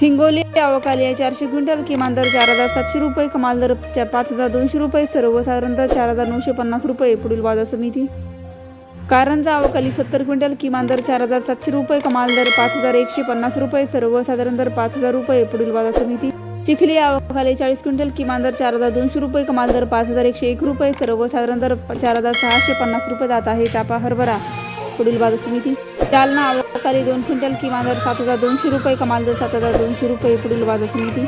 हिंगोली अवकाली आहे चारशे क्विंटल किमान दर चार हजार सातशे रुपये कमाल दर पाच हजार दोनशे रुपये सर्वसाधारण दर चार हजार नऊशे पन्नास रुपये पुढील बाजार समिती कारंजा अवकाली सत्तर क्विंटल किमान दर चार हजार सातशे रुपये कमाल दर पाच हजार एकशे पन्नास रुपये सर्वसाधारण दर पाच हजार रुपये पुढील बाजार समिती चिखली अवकाली चाळीस क्विंटल किमान दर चार हजार दोनशे रुपये कमाल दर पाच हजार एकशे एक रुपये सर्वसाधारण दर चार हजार सहाशे पन्नास रुपये जात आहे तापा हरभरा. पुढील बाजार समिती जालना आवकारी दोन क्विंटल किमान दर सात हजार दोनशे रुपये कमाल दर सात हजार दोनशे रुपये पुढील बाजार समिती